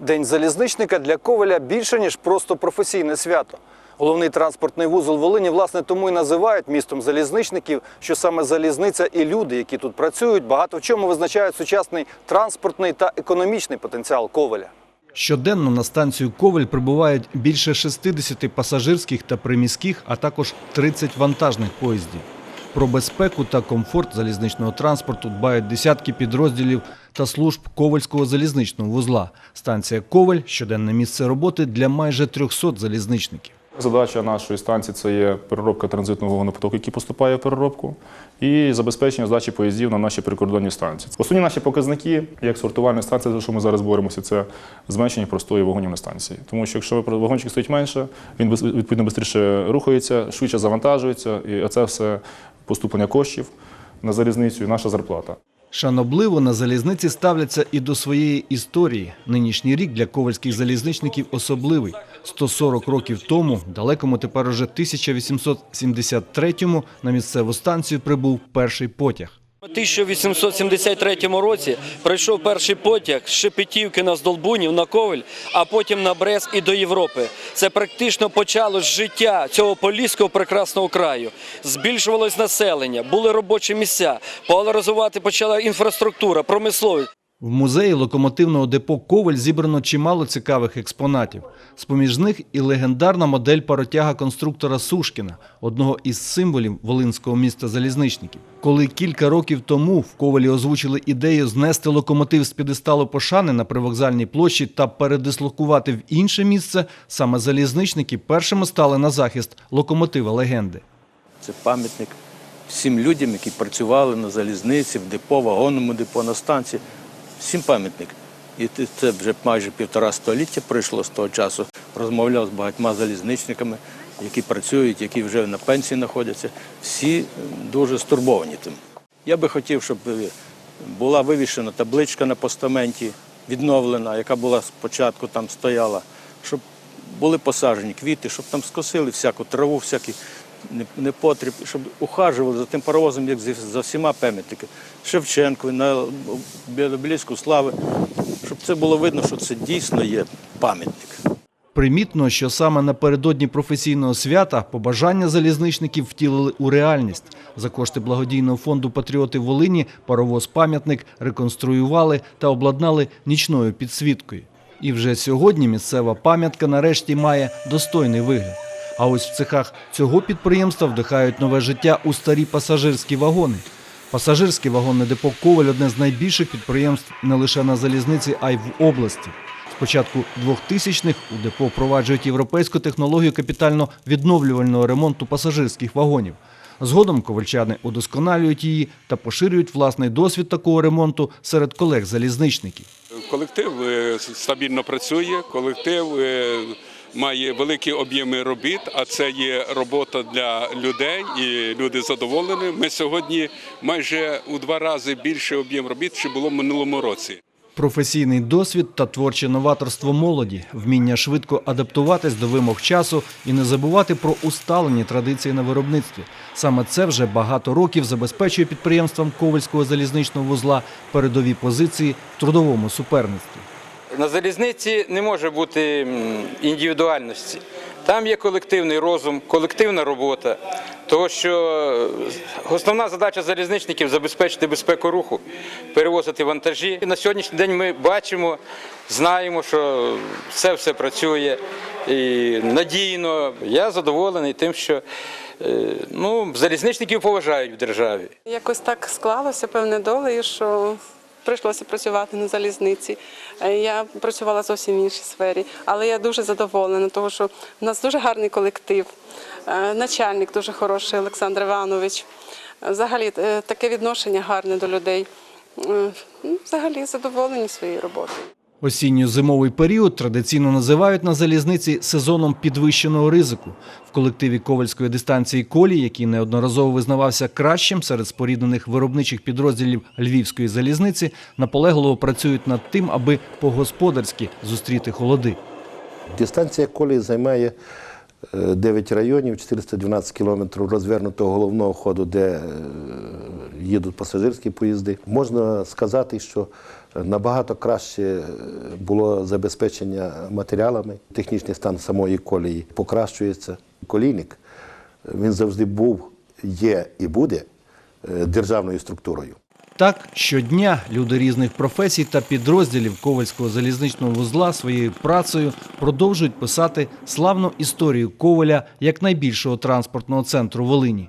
День залізничника для Коваля більше, ніж просто професійне свято. Головний транспортний вузол Волині, власне, тому і називають містом залізничників, що саме залізниця і люди, які тут працюють, багато в чому визначають сучасний транспортний та економічний потенціал Коваля. Щоденно на станцію Коваль прибувають більше 60 пасажирських та приміських, а також 30 вантажних поїздів. Про безпеку та комфорт залізничного транспорту дбають десятки підрозділів та служб Ковальського залізничного вузла. Станція Коваль щоденне місце роботи для майже 300 залізничників. Задача нашої станції це є переробка транзитного вагонопотоку, який поступає в переробку, і забезпечення здачі поїздів на наші прикордонні станції. Основні наші показники, як сортувальна станція, за що ми зараз боремося, це зменшення простої вагонів на станції. Тому що якщо вагончик стоїть менше, він відповідно швидше рухається, швидше завантажується, і це все поступлення коштів на залізницю і наша зарплата. Шанобливо на залізниці ставляться і до своєї історії. Нинішній рік для ковальських залізничників особливий. 140 років тому, далекому тепер уже 1873-му, на місцеву станцію прибув перший потяг. У 1873 році прийшов перший потяг з Шепетівки на Здолбунів на Ковель, а потім на Брест і до Європи. Це практично почалось життя цього поліського прекрасного краю. Збільшувалось населення, були робочі місця, поляризувати почала інфраструктура, промисловість. В музеї локомотивного депо Коваль зібрано чимало цікавих експонатів. З-поміж них і легендарна модель паротяга конструктора Сушкіна, одного із символів волинського міста залізничників. Коли кілька років тому в Ковалі озвучили ідею знести локомотив з підесталу пошани на привокзальній площі та передислокувати в інше місце, саме залізничники першими стали на захист локомотива легенди. Це пам'ятник всім людям, які працювали на залізниці, в депо, вагонному депо, на станції. Всім пам'ятник. І це вже майже півтора століття пройшло з того часу. Розмовляв з багатьма залізничниками, які працюють, які вже на пенсії знаходяться. Всі дуже стурбовані тим. Я би хотів, щоб е, була вивішена табличка на постаменті, відновлена, яка була спочатку там стояла, щоб були посаджені квіти, щоб там скосили всяку траву, всякий не- непотріб, щоб ухажували за тим паровозом, як за всіма пам'ятниками. Шевченко, на Біліску слави, щоб це було видно, що це дійсно є пам'ятник. Примітно, що саме напередодні професійного свята побажання залізничників втілили у реальність. За кошти благодійного фонду Патріоти Волині паровоз-пам'ятник реконструювали та обладнали нічною підсвіткою. І вже сьогодні місцева пам'ятка нарешті має достойний вигляд. А ось в цехах цього підприємства вдихають нове життя у старі пасажирські вагони. Пасажирське вагонне депо Коваль одне з найбільших підприємств не лише на залізниці, а й в області. З початку 2000-х у депо впроваджують європейську технологію капітально-відновлювального ремонту пасажирських вагонів. Згодом ковальчани удосконалюють її та поширюють власний досвід такого ремонту серед колег-залізничників. Колектив е, стабільно працює, колектив е, має великі об'єми робіт, а це є робота для людей, і люди задоволені. Ми сьогодні майже у два рази більше об'єм робіт, чи було в минулому році. Професійний досвід та творче новаторство молоді, вміння швидко адаптуватись до вимог часу і не забувати про усталені традиції на виробництві. Саме це вже багато років забезпечує підприємствам Ковальського залізничного вузла передові позиції в трудовому суперництві. На залізниці не може бути індивідуальності. Там є колективний розум, колективна робота. Тому що е, основна задача залізничників забезпечити безпеку руху, перевозити вантажі. І на сьогоднішній день ми бачимо, знаємо, що все все працює і надійно. Я задоволений тим, що е, ну, залізничників поважають в державі. Якось так склалося певне долею, що прийшлося працювати на залізниці. Е, Я працювала зовсім в іншій сфері, але я дуже задоволена, тому що в нас дуже гарний колектив, е, начальник дуже хороший Олександр Іванович. Е, Взагалі таке відношення гарне до людей. Ну, Взагалі задоволені своєю роботою. Осінньо-зимовий період традиційно називають на залізниці сезоном підвищеного ризику. В колективі ковальської дистанції колі, який неодноразово визнавався кращим серед споріднених виробничих підрозділів львівської залізниці, наполегливо працюють над тим, аби по-господарськи зустріти холоди. Дистанція колі займає 9 районів, 412 кілометрів розвернутого головного ходу, де е, їдуть пасажирські поїзди. Можна сказати, що набагато краще е, було забезпечення матеріалами. Технічний стан самої колії покращується. Колійник він завжди був, є і буде е, державною структурою. Так, щодня люди різних професій та підрозділів Ковальського залізничного вузла своєю працею продовжують писати славну історію Коваля як найбільшого транспортного центру Волині.